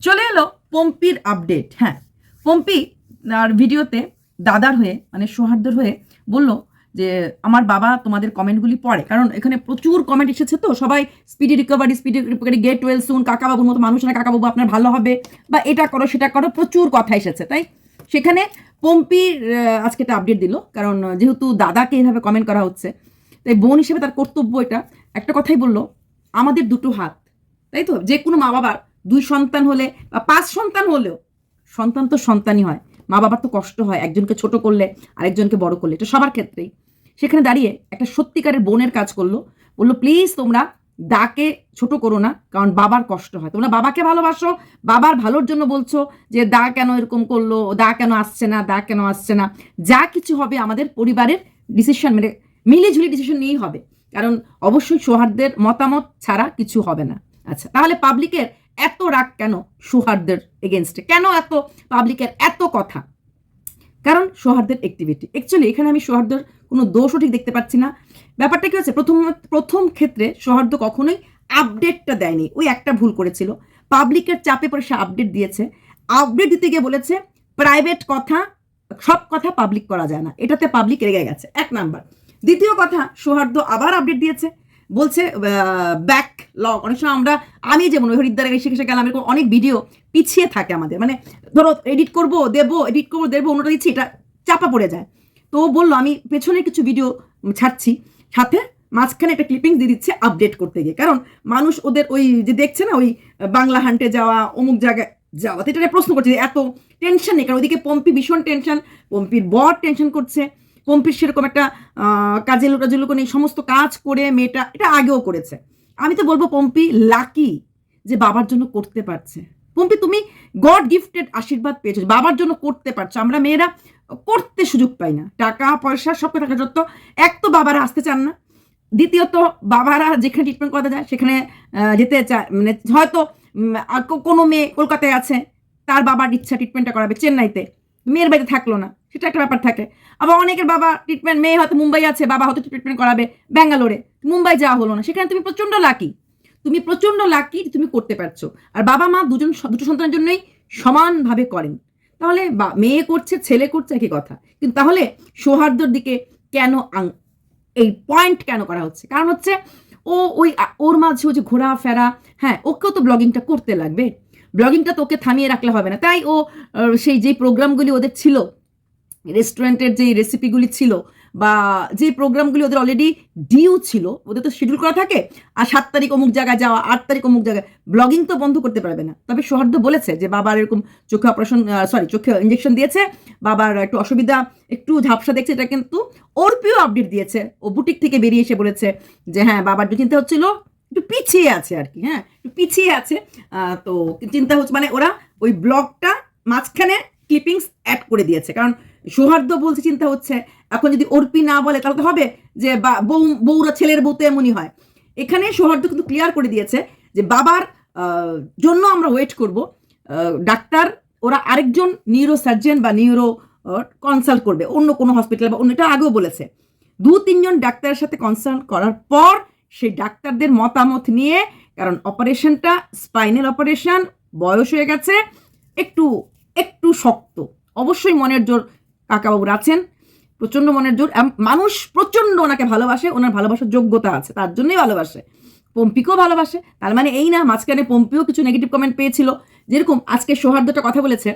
চলে এলো পম্পির আপডেট হ্যাঁ। পম্পি আর ভিডিওতে দাদার হয়ে মানে সৌহার্দ্যের হয়ে বলল যে, আমার বাবা তোমাদের কমেন্টগুলি পড়ে। কারণ এখানে প্রচুর কমেন্ট এসেছে তো, সবাই speedy recovery speedy recovery get well soon কাকাবাবুর মতো মানুষ না, কাকাবাবু আপনার ভালো হবে, বা এটা করো, সেটা করো, প্রচুর কথা এসেছে, তাই? সেখানে পম্পির আজকে একটা আপডেট দিল, কারণ যেহেতু দাদাকে এইভাবে কমেন্ট করা হচ্ছে, তাই বোন হিসেবে তার কর্তব্য এটা। একটা কথাই বলল, আমাদের দুটো হাত। তাই তো? যে কোনো মা বাবার দুই সন্তান হলে বা পাঁচ সন্তান হলেও, সন্তান তো সন্তানই হয়। মা বাবার তো কষ্ট হয়, একজনকে ছোট করলে আরেকজনকে বড় করলে, এটা সবার ক্ষেত্রেই। সেখানে দাঁড়িয়ে একটা সত্যিকারের বোনের কাজ করল, বলল, প্লিজ তোমরা দাকে ছোট করো না, কারণ বাবার কষ্ট হয়। তোমরা বাবাকে ভালোবাসো, বাবার ভালোর জন্য বলছো যে, দা কেন এরকম করল, দা কেন আসছে না, দা কেন আসছে না? যা কিছু হবে আমাদের পরিবারের ডিসিশন মানে মিলিঝুলি ডিসিশন নিয়েই হবে। কারণ অবশ্যই সৌহার্দ্যের মতামত ছাড়া কিছু হবে না। আচ্ছা তাহলে পাবলিকের এত রাগ কেন সৌহার্দ্যের এগেনস্টে কেন এত পাবলিকের এত কথা? কারণ সৌহার্দ্যের অ্যাক্টিভিটি অ্যাকচুয়ালি এখানে আমি সৌহার্দ্যর কোনো দোষও ঠিক দেখতে পাচ্ছি না। ব্যাপারটা কি হচ্ছে প্রথম প্রথম ক্ষেত্রে সৌহার্দ্য কখনোই আপডেটটা দেয়নি। ওই একটা ভুল করেছিল। পাবলিকের চাপে পরে সে আপডেট দিয়েছে। আপডেট দিতে গিয়ে বলেছে প্রাইভেট কথা, সব কথা পাবলিক করা যায় না। এটাতে পাবলিক রেগে গেছে। এক নাম্বার দ্বিতীয় কথা সৌহার্দ্য আবার আপডেট দিয়েছে। বলছে ব্যাক লগ অনেক সময় আমরা, আমি যেমন হরিদ্বারে এসে এসে গেলাম, এরকম অনেক ভিডিও পিছিয়ে থাকে আমাদের। মানে ধরো এডিট করব, দেবো এডিট করব, দেবো, অন্যটা দিচ্ছি, এটা চাপা পড়ে যায়। তো বলল, আমি পেছনে কিছু ভিডিও ছাড়ছি। সাথে মাঝখানে একটা ক্লিপিংস দিয়ে দিচ্ছে আপডেট করতে গিয়ে। কারণ মানুষ ওদের ওই যে দেখছে না, ওই বাংলা হান্টে যাওয়া, অমুক জায়গায় যাওয়া, তো এটা প্রশ্ন করছে এত টেনশন নেই। কারণ ওইদিকে পম্পি ভীষণ টেনশন পম্পির বর টেনশন করছে। পম্পির সেরকম একটা কাজে লোটাজুলো নেই, সমস্ত কাজ করে মেয়েটা, এটা আগেও করেছে। আমি তো বলব পম্পি লাকি যে বাবার জন্য করতে পারছে। পম্পি তুমি গড গিফটেড আশীর্বাদ পেয়েছ বাবার জন্য করতে পারছ। আমরা মেয়েরা করতে সুযোগ পাই না। টাকা, পয়সা, সব টাকা যত, এক তো বাবারা আসতে চান না। দ্বিতীয়ত, বাবারা যেখানে ট্রিটমেন্ট করাতে যায়, সেখানে যেতে চায় মানে হয়তো কোনো মেয়ে কলকাতায় আছে, তার বাবার ইচ্ছা ট্রিটমেন্টটা করাবে, চেন্নাইতে। মেয়ের বাড়িতে থাকল না। সেটা একটা ব্যাপার থাকে। আবার অনেকের বাবা ট্রিটমেন্ট মেয়ে হয়তো মুম্বাই আছে, বাবা হয়তো ট্রিটমেন্ট করাবে ব্যাঙ্গালোরে। মুম্বাই যাওয়া হলো না। সেখানে তুমি প্রচণ্ড লাকি তুমি প্রচণ্ড লাকি তুমি করতে পারছ। আর বাবা মা দুজন, দুটো সন্তানের জন্যই সমানভাবে করেন। তাহলে বা- মেয়ে করছে, ছেলে করছে, একই কথা। কিন্তু তাহলে সৌহার্দ্যর দিকে কেন এই পয়েন্ট কেন করা হচ্ছে? কারণ হচ্ছে ও ওই, ওর মাঝে ওই যে ঘোরাফেরা হ্যাঁ ওকেও তো ব্লগিংটা করতে লাগবে। ব্লগিংটা তো ওকে থামিয়ে রাখলে হবে না। তাই ও সেই যে প্রোগ্রামগুলি ওদের ছিল রেস্টুরেন্টের যে রেসিপিগুলি ছিল বা যে প্রোগ্রামগুলি ওদের অলরেডি ডিউ ছিল, ওদের তো শিডিউল করা থাকে, আর সাত তারিখ অমুক জায়গায় যাওয়া, আট তারিখ অমুক জায়গায় ব্লগিং তো বন্ধ করতে পারবে না। তবে সৌহার্দ্য বলেছে যে বাবার এরকম চোখে অপারেশন সরি চোখে ইঞ্জেকশন দিয়েছে, বাবার একটু অসুবিধা, একটু ঝাপসা দেখছে, এটা কিন্তু ওর অর্পিও আপডেট দিয়েছে। ও বুটিক থেকে বেরিয়ে এসে বলেছে যে হ্যাঁ বাবার যে চিন্তা হচ্ছিল, একটু পিছিয়ে আছে আর কি হ্যাঁ একটু পিছিয়ে আছে। তো চিন্তা হচ্ছে মানে ওরা ওই ব্লগটা মাঝখানে ক্লিপিংস অ্যাড করে দিয়েছে। কারণ সৌহার্দ্য বলছে, চিন্তা হচ্ছে। এখন যদি অর্পি না বলে, তাহলে তো হবে যে বউ বউরা ছেলের বউ তো এমনই হয়। এখানে সৌহার্দ্য কিন্তু ক্লিয়ার করে দিয়েছে যে বাবার জন্য আমরা ওয়েট করব। ডাক্তার, ওরা আরেকজন নিউরো সার্জন বা নিউরো কনসাল্ট করবে। অন্য কোনো হসপিটাল বা অন্য এটা আগেও বলেছে। দু তিনজন ডাক্তারের সাথে কনসাল্ট করার পর সেই ডাক্তারদের মতামত নিয়ে, কারণ অপারেশনটা স্পাইনাল অপারেশন বয়স হয়ে গেছে, একটু একটু শক্ত। অবশ্যই মনের জোর কাকাবাবুর আছেন প্রচণ্ড মনের জোর। মানুষ প্রচণ্ড ওনাকে ভালোবাসে, ওনার ভালোবাসার যোগ্যতা আছে, তার জন্যই ভালোবাসে। পম্পিকেও ভালোবাসে, তার মানে এই না, মাঝখানে পম্পিও কিছু নেগেটিভ কমেন্ট পেয়েছিল। যেরকম আজকে সৌহার্দ্যটা কথা বলেছে,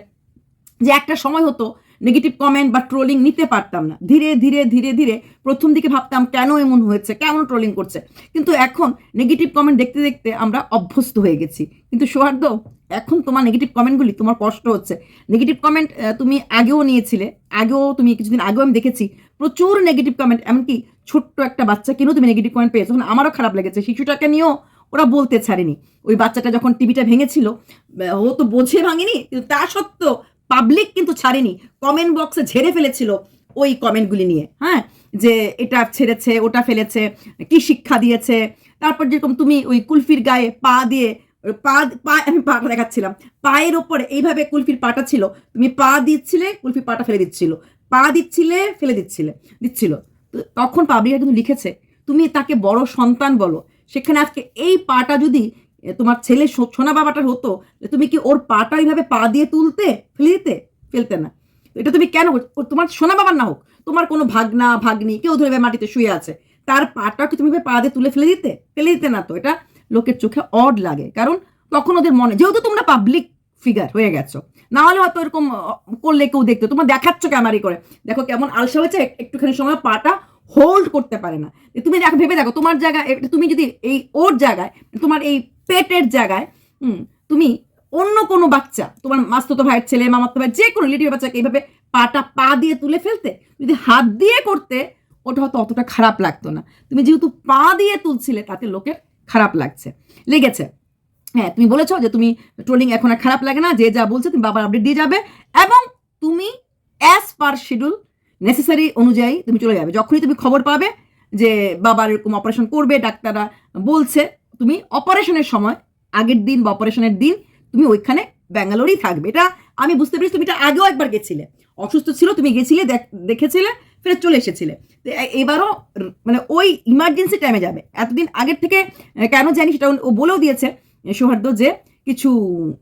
যে একটা সময় হতো নেগেটিভ কমেন্ট বা ট্রোলিং নিতে পারতাম না। ধীরে ধীরে ধীরে ধীরে প্রথম দিকে ভাবতাম, কেন এমন হয়েছে, কেন ট্রোলিং করছে? কিন্তু এখন নেগেটিভ কমেন্ট দেখতে দেখতে আমরা অভ্যস্ত হয়ে গেছি। কিন্তু সৌহার্দ্য এখন তোমার নেগেটিভ কমেন্টগুলি তোমার কষ্ট হচ্ছে। নেগেটিভ কমেন্ট তুমি আগেও নিয়েছিলে, আগেও তুমি কিছুদিন আগেও আমি দেখেছি, প্রচুর নেগেটিভ কমেন্ট এমনকি ছোট্ট একটা বাচ্চাকেও তুমি নেগেটিভ কমেন্ট পেয়েছ। তখন আমারও খারাপ লেগেছে, শিশুটাকে নিয়েও ওরা বলতে ছাড়েনি। ওই বাচ্চাটা যখন টিভিটা ভেঙেছিল ও তো বোঝে ভাঙেনি, কিন্তু তা সত্ত্বেও পাবলিক কিন্তু ছাড়েনি। কমেন্ট বক্সে ঝেড়ে ফেলেছিল ওই কমেন্টগুলি নিয়ে হ্যাঁ? যে এটা ছেড়েছে, ওটা ফেলেছে, কি শিক্ষা দিয়েছে? তারপর যেরকম তুমি ওই কুলফির গায়ে পা দিয়ে পা পা, আমি পাটা দেখাচ্ছিলাম। পায়ের ওপরে এইভাবে কুলফির পাটা ছিল, তুমি পা দিচ্ছিলে, কুলফির পাটা ফেলে দিচ্ছিল। পা দিচ্ছিলে, ফেলে দিচ্ছিলে, দিচ্ছিল। তখন পাবলিকা কিন্তু লিখেছে, তুমি তাকে বড় সন্তান বলো। সেখানে আজকে এই পাটা যদি তোমার ছেলে সোনা বাবাটার হতো তুমি কি ওর পাটা ওইভাবে পা দিয়ে তুলতে, ফেলে দিতে? ফেলতে না। এটা তুমি কেন তোমার সোনা বাবার না হোক, তোমার কোনো ভাগনা, ভাগ্নি, কেউ ধরে মাটিতে শুয়ে আছে, তার পাটা কি তুমি পা দিয়ে তুলে ফেলে দিতে? ফেলে দিতে না তো, এটা লোকের চোখে অড লাগে। কারণ তখন ওদের মনে, যেহেতু তোমরা পাবলিক ফিগার হয়ে গেছো না হলে হয়তো এরকম করলে কেউ দেখতো। তোমার দেখাচ্ছ ক্যামারি করে। দেখো কেমন আলসা হয়েছে একটুখানি সময় পাটা হোল্ড করতে পারে না। তুমি দেখো, ভেবে দেখো, তোমার জায়গায় তুমি যদি এই ওর জায়গায়, তোমার এই পেটের জায়গায় তুমি অন্য কোনো বাচ্চা, তোমার মাস্ততো ভাইয়ের ছেলে, মামাতো ভাই যে কোনো রিলেটিভ বাচ্চাকে এইভাবে পাটা পা দিয়ে তুলে ফেলতে, যদি হাত দিয়ে করতে, ওটা হয়তো অতটা খারাপ লাগতো না। তুমি যেহেতু পা দিয়ে তুলছিলে, তাতে লোকের খারাপ লাগছে। লেগেছে। হ্যাঁ তুমি বলেছ যে তুমি ট্রোলিং এখন আর খারাপ লাগে না, যে যা বলছে তুমি বাবার আপডেট দিয়ে যাবে এবং তুমি অ্যাজ পার শিডিউল নেসেসারি অনুযায়ী তুমি চলে যাবে। যখনই তুমি খবর পাবে যে বাবার এরকম অপারেশন করবে, ডাক্তাররা বলছে, তুমি অপারেশনের সময়, আগের দিন বা অপারেশনের দিন তুমি ওইখানে ব্যাঙ্গালোরেই থাকবে। এটা আমি বুঝতে পেরেছি, তুমি এটা আগেও একবার গেছিলে। অসুস্থ ছিল, তুমি গেছিলে, দেখ- দেখেছিলে ফেরত চলে এসেছিলে। এবারও মানে ওই ইমার্জেন্সি টাইমে যাবে। এতদিন আগের থেকে কেন জানি সেটা ও বলেও দিয়েছে সৌহার্দ্য, যে কিছু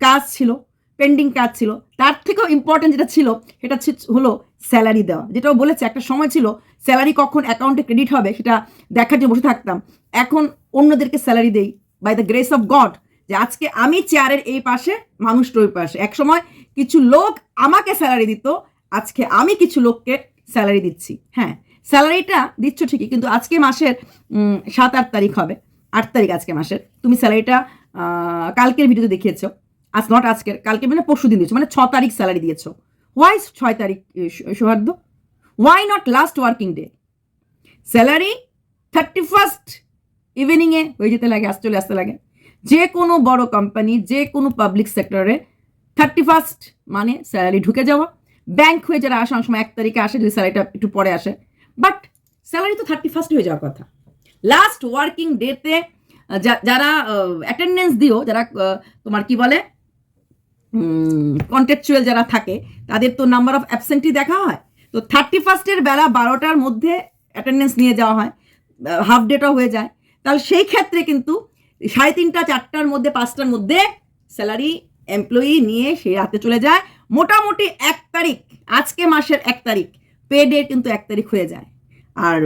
কাজ ছিল পেন্ডিং কাজ ছিল, তার থেকেও ইম্পর্টেন্ট যেটা ছিল, সেটা হলো স্যালারি দেওয়া। যেটাও বলেছে, একটা সময় ছিল স্যালারি কখন অ্যাকাউন্টে ক্রেডিট হবে, সেটা দেখার জন্য বসে থাকতাম। এখন অন্যদেরকে স্যালারি দেই by the grace of God যে আজকে আমি চেয়ারের এই পাশে, মানুষটা ওই পাশে। এক সময় কিছু লোক আমাকে স্যালারি দিত, আজকে আমি কিছু লোককে স্যালারি দিচ্ছি হ্যাঁ। স্যালারিটা দিচ্ছ ঠিকই, কিন্তু আজকে মাসের সাত, আট তারিখ হবে। আট তারিখ আজকে মাসের। তুমি স্যালারিটা কালকের ভিডিওতে দেখিয়েছো। আজ নট আজকের কালকে মানে পরশু দিন দিয়েছ মানে ছ তারিখ স্যালারি দিয়েছ। ওয়াই ছয় তারিখ সৌহার্দ্য? Why not last working day salary thirty first ইভিনিংয়ে হয়ে যেতে লাগে আস চলে আসতে লাগে। যে কোনো বড় কোম্পানি যে কোনো পাবলিক সেক্টরে থার্টি ফার্স্ট মানে স্যালারি ঢুকে যাওয়া। ব্যাংক হয়ে যারা আসে, অনেক সময় এক তারিখে আসে, যদি স্যালারিটা একটু পরে আসে। বাট স্যালারি তো থার্টি ফার্স্ট হয়ে যাওয়ার কথা। লাস্ট ওয়ার্কিং ডেতে যারা অ্যাটেন্ডেন্স দিও, যারা তোমার কি বলে কন্ট্রাকচুয়াল যারা থাকে, তাদের তো নাম্বার অফ অ্যাবসেন্টই দেখা হয়। তো থার্টি ফার্স্টের বেলা বারোটার মধ্যে অ্যাটেন্ডেন্স নিয়ে যাওয়া হয়। হাফ ডেটাও হয়ে যায়। তাহলে সেই ক্ষেত্রে কিন্তু সাড়ে তিনটা, চারটার মধ্যে, পাঁচটার মধ্যে স্যালারি এমপ্লয়ি নিয়ে সেই রাতে চলে যায়। মোটামুটি এক তারিখ, আজকে মাসের এক তারিখ, পে ডে কিন্তু এক তারিখ হয়ে যায়। আর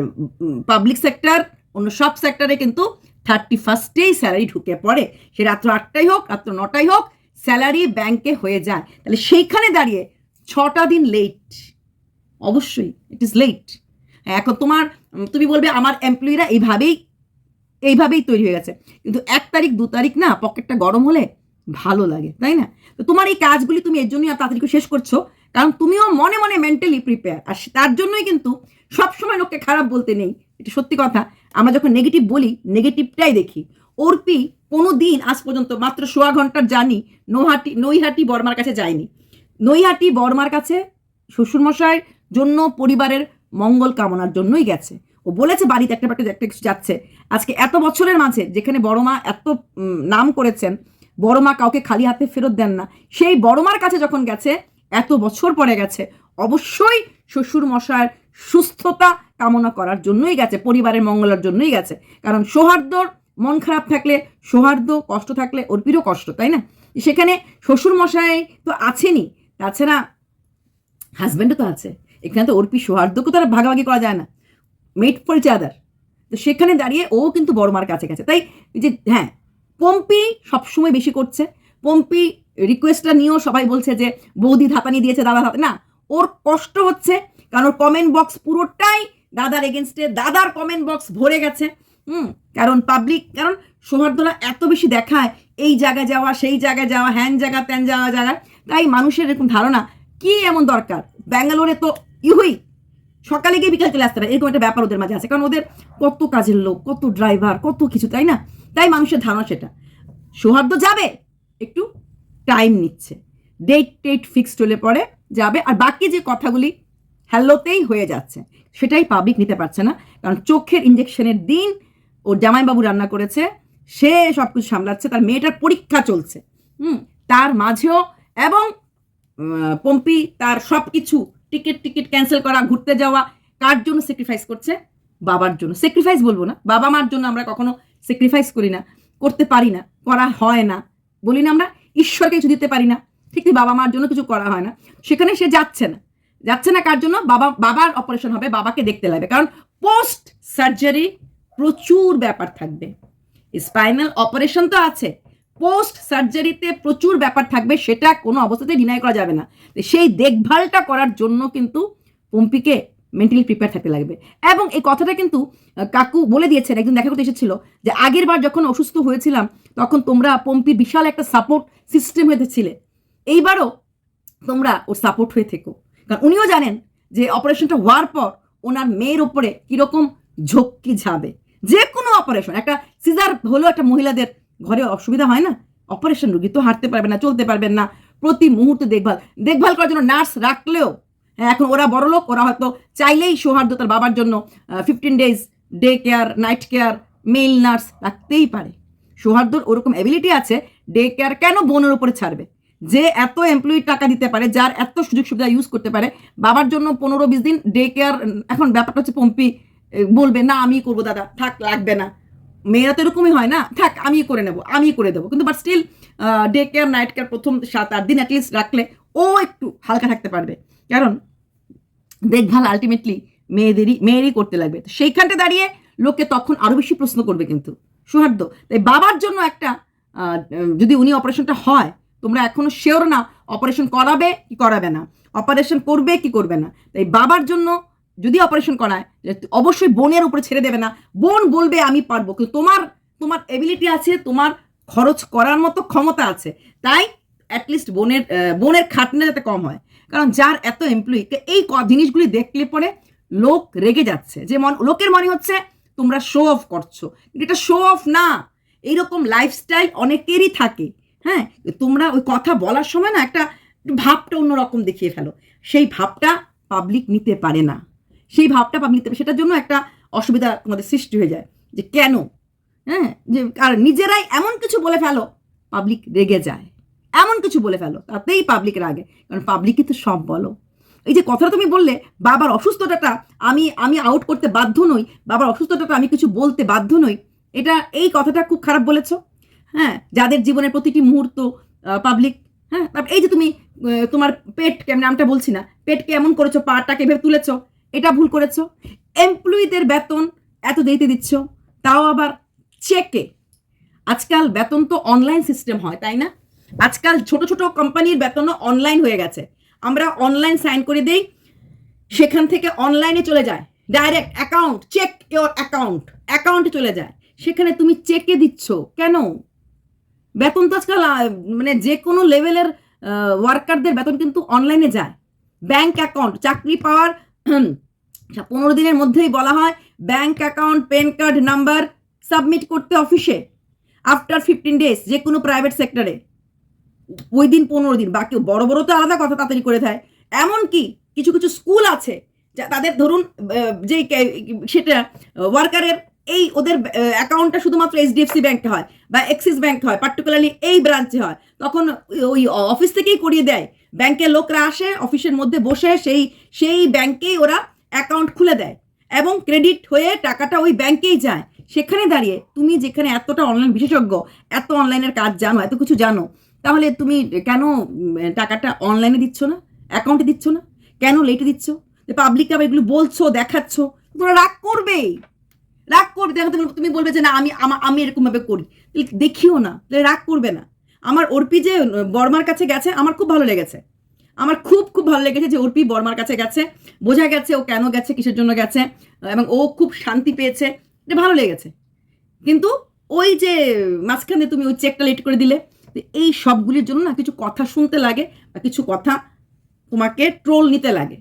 পাবলিক সেক্টর অন্য সব সেক্টরে কিন্তু থার্টি ফার্স্টেই স্যালারি ঢুকে পড়ে। সে রাত্র আটটাই হোক, রাত্র নটাই হোক স্যালারি ব্যাংকে হয়ে যায়। তাহলে সেইখানে দাঁড়িয়ে ছটা দিন লেট অবশ্যই ইট ইজ লেট এখন তোমার, তুমি বলবে আমার এমপ্লয়িরা এইভাবেই এইভাবেই তৈরি হয়ে গেছে। কিন্তু এক তারিখ, দু তারিখ না পকেটটা গরম হলে ভালো লাগে, তাই না? তো তোমার এই কাজগুলি তুমি এর জন্যই তাড়াতাড়ি শেষ করছ, কারণ তুমিও মনে মনে মেন্টালি প্রিপেয়ার আর তার জন্যই কিন্তু সবসময় লোককে খারাপ বলতে নেই, এটা সত্যি কথা। আমরা যখন নেগেটিভ বলি নেগেটিভটাই দেখি। অর্পি কোনো দিন আজ পর্যন্ত মাত্র সোয়া ঘণ্টার জানি নৈহাটি নৈহাটি বর্মার কাছে যায়নি। নৈহাটি বর্মার কাছে শ্বশুরমশাইয়ের জন্য পরিবারের মঙ্গল কামনার জন্যই গেছে। ও বলেছে বাড়িতে একটা একটা একটা কিছু যাচ্ছে। আজকে এত বছরের মাঝে যেখানে বড় মা এত নাম করেছেন বড় মা কাউকে খালি হাতে ফেরত দেন না। সেই বড় মার কাছে যখন গেছে, এত বছর পরে গেছে, অবশ্যই শ্বশুর মশার সুস্থতা কামনা করার জন্যই গেছে, পরিবারের মঙ্গলের জন্যই গেছে। কারণ সৌহার্দ্যর মন খারাপ থাকলে, সৌহার্দ্য কষ্ট থাকলে অর্পিরও কষ্ট, তাই না? সেখানে শ্বশুর মশাই তো আছেনই, তাছাড়া হাজব্যান্ডও তো আছে। এখানে তো অর্পি সৌহার্দ্যকে তো আর ভাগাভাগি করা যায় না। মেট ফর আদার তো সেখানে দাঁড়িয়ে ও কিন্তু বড় মার কাছে গেছে। তাই যে হ্যাঁ পম্পি সবসময় বেশি করছে। পম্পি রিকোয়েস্টটা নিয়েও সবাই বলছে যে, বৌদি ধাতানি দিয়েছে, দাদা ধাতা না, ওর কষ্ট হচ্ছে, কারণ ওর কমেন্ট বক্স পুরোটাই দাদার এগেনস্টে দাদার কমেন্ট বক্স ভরে গেছে। হুম, কারণ পাবলিক কারণ সৌহার্দ্যরা এত বেশি দেখায়, এই জায়গায় যাওয়া, সেই জায়গায় যাওয়া, হ্যান জায়গা, ত্যান যাওয়া জায়গা, তাই মানুষের এরকম ধারণা কি এমন দরকার? ব্যাঙ্গালোরে তো ইহুই, সকালে গিয়ে বিকাল চলে আসতে পারে, এরকম একটা ব্যাপার ওদের মাঝে আছে, কারণ ওদের কত কাজের লোক, কত ড্রাইভার কত কিছু, তাই না? মানুষের ধারণা সেটা। সৌহার্দ্য যাবে, একটু টাইম নিচ্ছে। ডেট টেট ফিক্সড হলে পরে যাবে। আর বাকি যে কথাগুলি হ্যালোতেই হয়ে যাচ্ছে, সেটাই পাবলিক নিতে পারছে না। কারণ চোখের ইঞ্জেকশনের দিন ওর জামাইবাবু রান্না করেছে, সে সব কিছু সামলাচ্ছে, তার মেয়েটার পরীক্ষা চলছে। হুম, তার মাঝেও এবং পম্পি তার সব কিছু টিকিট টিকিট ক্যান্সেল করা, ঘুরতে যাওয়া, কার জন্য স্যাক্রিফাইস করছে? বাবার জন্য। স্যাক্রিফাইস বলব না। বাবা মার জন্য আমরা কখনো স্যাক্রিফাইস করি না, করতে পারি না, করা হয় না। বলি না আমরা, ঈশ্বরকে কিছু দিতে পারি না। ঠিক বাবা মার জন্য কিছু করা হয় না। সেখানে সে যাচ্ছে না। যাচ্ছে না কার জন্য? বাবা, বাবার অপারেশন হবে বাবাকে দেখতে লাগবে। কারণ পোস্ট সার্জারি প্রচুর ব্যাপার থাকবে। স্পাইনাল অপারেশন তো আছে। পোস্ট সার্জারিতে প্রচুর ব্যাপার থাকবে, সেটা কোনো অবস্থাতে ডিনাই করা যাবে না। সেই দেখভালটা করার জন্য কিন্তু পম্পিকে মেন্টালি প্রিপেয়ার থাকতে লাগবে। এবং এই কথাটা কিন্তু কাকু বলে দিয়েছেন একদিন দেখা করতে এসেছিল যে, আগের বার যখন অসুস্থ হয়েছিলাম, তখন তোমরা পম্পির বিশাল একটা সাপোর্ট সিস্টেম হয়ে ছিলে এইবারও তোমরা ওর সাপোর্ট হয়ে থেকো। কারণ উনিও জানেন যে অপারেশনটা হওয়ার পর ওনার মেয়ের ওপরে কীরকম ঝক্কি যাবে যে কোনো অপারেশন একটা সিজার হলেও একটা মহিলাদের ঘরে অসুবিধা হয় না? অপারেশন রুগী তো হাঁটতে পারবে না, চলতে পারবেন না। প্রতি মুহূর্তে দেখভাল দেখভাল করার জন্য নার্স রাখলেও এখন ওরা বড় লোক, ওরা হয়তো চাইলেই সৌহার্দ্য তার বাবার জন্য fifteen days day care night care male nurse রাখতেই পারে। সৌহার্দ্যর ওরকম অ্যাবিলিটি আছে ডে কেয়ার কেন বোনের উপরে ছাড়বে? যে এত এমপ্লয়ি টাকা দিতে পারে, যার এত সুযোগ সুবিধা ইউজ করতে পারে, বাবার জন্য পনেরো বিশ দিন ডে কেয়ার এখন ব্যাপারটা হচ্ছে পম্পি বলবে, না আমি করব, দাদা, থাক, লাগবে না। মেয়েরা তো এরকমই হয় না, থাক আমি করে নেব আমি করে দেবো। কিন্তু but still day care night care প্রথম সাত, আট দিন অ্যাটলিস্ট রাখলে ও একটু হালকা থাকতে পারবে। কারণ দেখভাল আলটিমেটলি মেয়েদেরই, মেয়েরই করতে লাগবে। তো সেইখানটা দাঁড়িয়ে লোকে তখন আরও বেশি প্রশ্ন করবে কিন্তু। সৌহার্দ্য, তাই বাবার জন্য একটা যদি উনি অপারেশনটা হয়, তোমরা এখনও শিওর না অপারেশন করাবে কি করাবে না? অপারেশন করবে কি করবে না? তাই বাবার জন্য যদি অপারেশন করায় অবশ্যই বোনের উপরে ছেড়ে দেবে না। বোন বলবে, আমি পারব। কিন্তু তোমার তোমার এবিলিটি আছে, তোমার খরচ করার মতো ক্ষমতা আছে। তাই অ্যাটলিস্ট বোনের বোনের খাটনা যাতে কম হয়। কারণ যার এত এমপ্লয়ি এই জিনিসগুলি দেখলে পরে লোক রেগে যাচ্ছে। যে মন লোকের মনে হচ্ছে, তোমরা শো অফ করছ। এটা শো অফ না। এইরকম লাইফস্টাইল অনেকেরই থাকে। হ্যাঁ? তোমরা ওই কথা বলার সময় না একটু ভাবটা অন্যরকম দেখিয়ে ফেলো। সেই ভাবটা পাবলিক নিতে পারে না। সেই ভাবটা পাবলিক নিতে পারে সেটার জন্য একটা অসুবিধা তোমাদের সৃষ্টি হয়ে যায় যে কেন? হ্যাঁ? যে আর নিজেরাই এমন কিছু বলে ফেলো পাবলিক রেগে যায়। এমন কিছু বলে ফেলো, তাতেই পাবলিকের আগে কারণ পাবলিকই তো সব বলো। এই যে কথাটা তুমি বললে, বাবার অসুস্থতাটা আমি আমি আউট করতে বাধ্য নই, বাবার অসুস্থতাটা আমি কিছু বলতে বাধ্য নই, এটা, এই কথাটা খুব খারাপ বলেছ। হ্যাঁ যাদের জীবনের প্রতিটি মুহূর্ত পাবলিক হ্যাঁ এই যে তুমি তোমার পেটকে আমি নামটা বলছি না পেটকে এমন করেছ, পাটাকে এভাবে তুলেছো, এটা ভুল করেছ। এমপ্লয়িদের বেতন এত দেরিতে দিচ্ছ, তাও আবার চেকে আজকাল বেতন তো অনলাইন সিস্টেম হয়, তাই না? আজকাল ছোট ছোট কোম্পানির বেতনও অনলাইন হয়ে গেছে। আমরা অনলাইন সাইন করে দেই, সেখান থেকে অনলাইনে চলে যায়। Direct account check your account অ্যাকাউন্টে চলে যায়। সেখানে তুমি চেকে দিচ্ছ, কেন? বেতন তো আজকাল মানে যে কোনো লেভেলের ওয়ার্কারদের বেতন কিন্তু অনলাইনে যায়। ব্যাংক অ্যাকাউন্ট চাকরি পাওয়ার পনেরো দিনের মধ্যেই বলা হয় bank account PAN card number submit করতে অফিসে আফটার ফিফটিন ডেজ যে কোনো প্রাইভেট সেক্টরে ওই দিন পনেরো দিন, বাকি বড় বড় তো আলাদা কথা তাড়াতাড়ি করে দেয়। এমনকি কিছু কিছু স্কুল আছে, যা তাদের ধরুন যে সেটা, ওয়ার্কারের এই ওদের অ্যাকাউন্টটা শুধুমাত্র এইচডিএফসি ব্যাংকে হয় বা এক্সিস ব্যাংক হয়, পার্টিকুলারলি এই ব্রাঞ্চে হয়। তখন ওই অফিস থেকেই করিয়ে দেয়। ব্যাংকের লোকরা আসে, অফিসের মধ্যে বসে সেই সেই ব্যাংকেই ওরা অ্যাকাউন্ট খুলে দেয় এবং ক্রেডিট হয়ে টাকাটা ওই ব্যাংকেই যায়। সেখানে দাঁড়িয়ে তুমি যেখানে এতটা অনলাইন বিশেষজ্ঞ, এত অনলাইনের কাজ জানো, এত কিছু জানো তাহলে তুমি কেন টাকাটা অনলাইনে দিচ্ছ না? অ্যাকাউন্টে দিচ্ছ না? কেন লেটে দিচ্ছ? যে পাবলিক আবার এগুলো বলছো, দেখাচ্ছ, তোমরা রাগ করবেই রাগ করবে। দেখো তুমি তুমি বলবে যে না, আমি আমি এরকমভাবে করি। দেখিও না, তাহলে রাগ করবে না। আমার অর্পি যে বর্মার কাছে গেছে, আমার খুব ভালো লেগেছে। আমার খুব খুব ভালো লেগেছে যে অর্পি বর্মার কাছে গেছে। বোঝা গেছে ও কেন গেছে, কিসের জন্য গেছে, এবং ও খুব শান্তি পেয়েছে। এটা ভালো লেগেছে। কিন্তু ওই যে মাঝখানে তুমি ওই চেকটা লেট করে দিলে এই সবগুলির জন্য না কিছু কথা শুনতে লাগে বা কিছু কথা তোমাকে ট্রোল নিতে লাগে।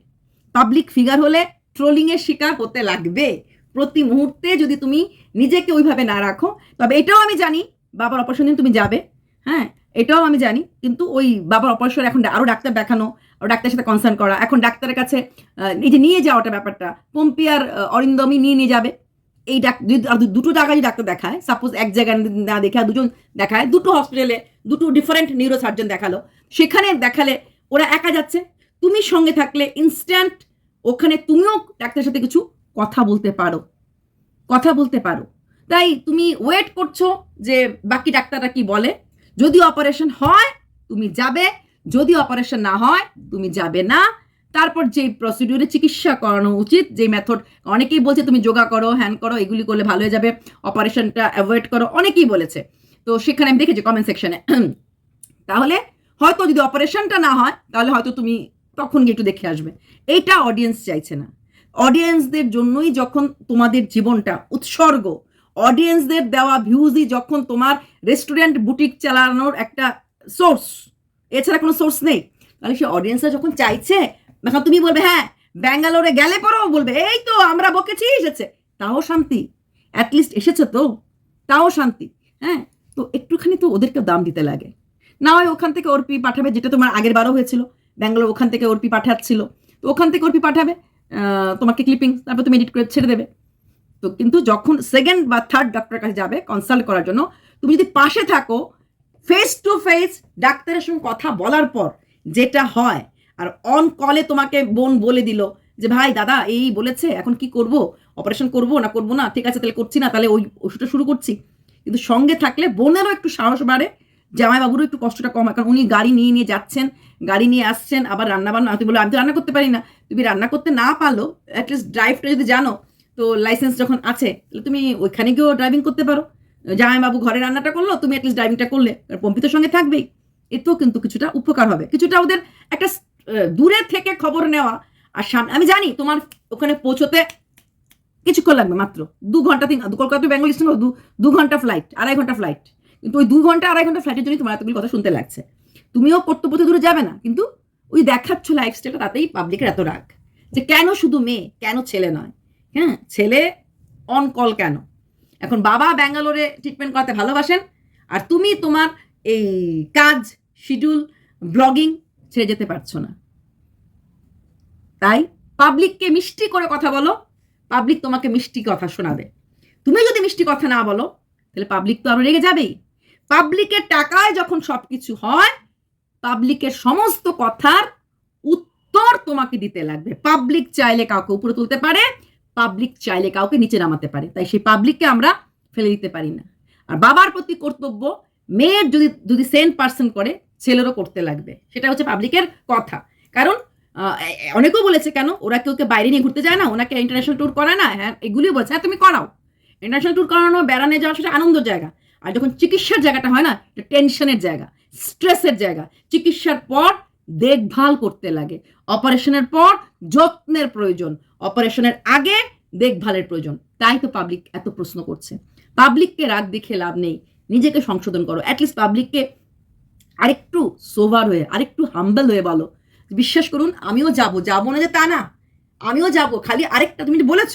পাবলিক ফিগার হলে ট্রোলিংয়ের শিকার হতে লাগবে। প্রতি মুহূর্তে যদি তুমি নিজেকে ওইভাবে না রাখো, তবে এটাও আমি জানি বাবার অপারেশন দিন তুমি যাবে। হ্যাঁ এটাও আমি জানি। কিন্তু ওই বাবার অপারেশন এখন আরও ডাক্তার দেখানো আরও ডাক্তারের সাথে কনসার্ন করা। এখন ডাক্তারের কাছে এই যে নিয়ে যাওয়াটা ব্যাপারটা পম্পিয়ার অরিন্দমই নিয়ে নিয়ে যাবে। এই আর দুটো জায়গায় ডাক্তার দেখায় সাপোজ এক জায়গায় না দেখে দুজন দেখায়, দুটো হসপিটালে দুটো ডিফারেন্ট নিউরো সার্জন দেখাল, সেখানে দেখালে ওরা একা যাচ্ছে। তুমি সঙ্গে থাকলে ইনস্ট্যান্ট ওখানে তুমিও ডাক্তারের সাথে কিছু কথা বলতে পারো। কথা বলতে পারো। তাই তুমি ওয়েট করছ যে বাকি ডাক্তাররা কি বলে। যদি অপারেশন হয়, তুমি যাবে। যদি অপারেশন না হয়, তুমি যাবে না। তারপর যে প্রসিডিউরে চিকিৎসা করানো উচিত যে মেথড অনেকেই বলছে তুমি যোগা করো হ্যান করো, এগুলি করলে ভালো হয়ে যাবে অপারেশনটা অ্যাভয়েড করো, অনেকেই বলেছে। তো সেখানে আমি দেখেছি কমেন্ট সেকশনে তাহলে হয়তো যদি অপারেশনটা না হয়, তাহলে হয়তো তুমি তখন গিয়ে একটু দেখে আসবে। এইটা অডিয়েন্স চাইছে না। অডিয়েন্সদের জন্যই যখন তোমাদের জীবনটা উৎসর্গ অডিয়েন্সদের দেওয়া ভিউজই যখন তোমার রেস্টুরেন্ট বুটিক চালানোর একটা সোর্স এছাড়া কোনো সোর্স নেই। তাহলে সে অডিয়েন্সরা যখন চাইছে এখন তুমি বলবে হ্যাঁ ব্যাঙ্গালোরে গেলে পরেও বলবে, এই তো আমরা বকেছি এসেছে। তাও শান্তি। অ্যাটলিস্ট এসেছে তো। তাও শান্তি। হ্যাঁ তো একটুখানি তো ওদেরকে দাম দিতে লাগে। না হয় ওখান থেকে ওরপি পাঠাবে, যেটা তোমার আগের বারও হয়েছিল। ব্যাঙ্গালোর ওখান থেকে ওরপি পাঠাচ্ছিল। তো ওখান থেকে ওরপি পাঠাবে তোমাকে ক্লিপিং তারপর তুমি এডিট করে ছেড়ে দেবে। তো কিন্তু যখন সেকেন্ড বা থার্ড ডাক্তারের কাছে যাবে কনসাল্ট করার জন্য, তুমি যদি পাশে থাকো ফেস টু ফেস ডাক্তারের সঙ্গে কথা বলার পর যেটা হয় আর অন কলে তোমাকে বোন বলে দিল যে, ভাই, দাদা, এই বলেছে, এখন কি করব? অপারেশন করব না করব না? ঠিক আছে, তাহলে করছি না, তাহলে ওই ওষুধটা শুরু করছি। কিন্তু সঙ্গে থাকলে বোনেরও একটু সাহস বাড়ে। জামাইবাবুরও একটু কষ্টটা কম হয়, কারণ উনি গাড়ি নিয়ে নিয়ে যাচ্ছেন, গাড়ি নিয়ে আসছেন, আবার রান্না বান্না তুমি বলো আমি তো রান্না করতে পারি না। তুমি রান্না করতে না পারল অ্যাটলিস্ট ড্রাইভটা যদি জানো, তো লাইসেন্স যখন আছে, তাহলে তুমি ওইখানে গিয়েও ড্রাইভিং করতে পারো। জামাইবাবু ঘরে রান্নাটা করল, তুমি অ্যাটলিস্ট ড্রাইভিংটা করলে, আর পম্পি তো সঙ্গে থাকবেই। এতেও কিন্তু কিছুটা উপকার হবে। কিছুটা ওদের একটা দূরে থেকে খবর নেওয়া আর সামনে আমি জানি তোমার ওখানে পৌঁছতে কিছুক্ষণ লাগবে মাত্র। দু ঘণ্টা তিন কলকাতা বেঙ্গল স্টেশন দু দু ঘণ্টা ফ্লাইট আড়াই ঘণ্টা ফ্লাইট কিন্তু ওই দু ঘণ্টা, আড়াই ঘণ্টা ফ্লাইটের জন্যই তোমার এতগুলি কথা শুনতে লাগছে। তুমিও কর্তব্য দূরে যাবে না, কিন্তু ওই দেখাচ্ছ লাইফস্টাইলটা তাতেই পাবলিকের এত রাগ যে কেন শুধু মেয়ে, কেন ছেলে নয়। হ্যাঁ ছেলে অন কল কেন? এখন বাবা ব্যাঙ্গালোরে ট্রিটমেন্ট করাতে ভালোবাসেন, আর তুমি তোমার এই কাজ শিডিউল ব্লগিং ছেড়ে যেতে পারছ না। তাই পাবলিককে মিষ্টি করে কথা বলো, পাবলিক তোমাকে মিষ্টি কথা শোনাবে। তুমি যদি মিষ্টি কথা না বলো, তাহলে পাবলিক তো আরও রেগে যাবেই। পাবলিকের টাকায় যখন সবকিছু হয়, পাবলিকের সমস্ত কথার উত্তর তোমাকে দিতে লাগবে। পাবলিক চাইলে কাউকে উপরে তুলতে পারে, পাবলিক চাইলে কাউকে নিচে নামাতে পারে। তাই সেই পাবলিককে আমরা ফেলে দিতে পারি না। আর বাবার প্রতি কর্তব্য, মেয়ের যদি যদি সেন্ট পার্সন করে ছেলেরও করতে লাগবে। সেটা হচ্ছে পাবলিকের কথা। কারণ অনেকেও বলেছে কেন, ওরা কেউ কে বাইরে নিয়ে ঘুরতে যায় না, ওনাকে ইন্টারন্যাশনাল ট্যুর করায় না হ্যাঁ এগুলিও বলছে হ্যাঁ তুমি করাও। ইন্টারন্যাশনাল ট্যুর করানো, বেড়ানে যাওয়া, সেটা আনন্দের জায়গা। আর যখন চিকিৎসার জায়গাটা হয় না, এটা টেনশনের জায়গা স্ট্রেসের জায়গা। চিকিৎসার পর দেখভাল করতে লাগে। অপারেশনের পর যত্নের প্রয়োজন। অপারেশনের আগে দেখভালের প্রয়োজন। তাই তো পাবলিক এত প্রশ্ন করছে। পাবলিককে রাগ দেখে লাভ নেই। নিজেকে সংশোধন করো। অ্যাটলিস্ট পাবলিককে আরেকটু সোভার হয়ে, আরেকটু হাম্বল হয়ে বলো। বিশ্বাস করুন, আমিও যাব, যাব না যে তা না। আমিও যাব, খালি আরেকটা তুমি বলেছ,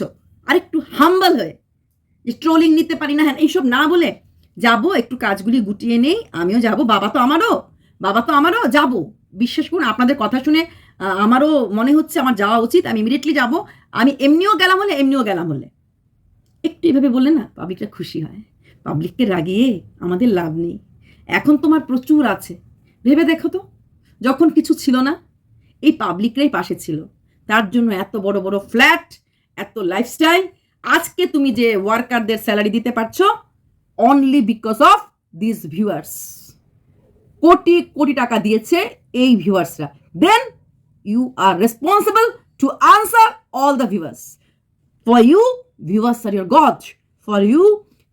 আরেকটু হাম্বল হয়ে। যে ট্রোলিং নিতে পারি না হ্যাঁ এইসব না বলে যাব, একটু কাজগুলি গুটিয়ে নেই, আমিও যাব, বাবা তো আমারও, বাবা তো আমারও, যাব। বিশ্বাস করুন, আপনাদের কথা শুনে আমারও মনে হচ্ছে আমার যাওয়া উচিত, আমি ইমিডিয়েটলি যাব। আমি এমনিও গেলাম হলে, এমনিও গেলাম হলে। একটু এভাবে বললে না পাবলিকটা খুশি হয়। পাবলিককে রাগিয়ে আমাদের লাভ নেই। এখন তোমার প্রচুর আছে। ভেবে দেখো তো যখন কিছু ছিল না এই পাবলিকরাই পাশে ছিল। তার জন্য এত বড় বড় ফ্ল্যাট এত লাইফস্টাইল আজকে তুমি যে ওয়ার্কারদের স্যালারি দিতে পারছ only because of this viewers crore crore টাকা দিয়েছে এই ভিউয়ার্সরা then you are responsible to answer all the viewers for you, viewers are your God for you,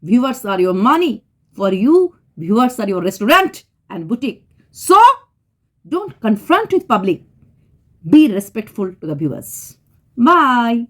viewers are your money for you, viewers are your restaurant and boutique. So, don't confront with public. Be respectful to the viewers. Bye.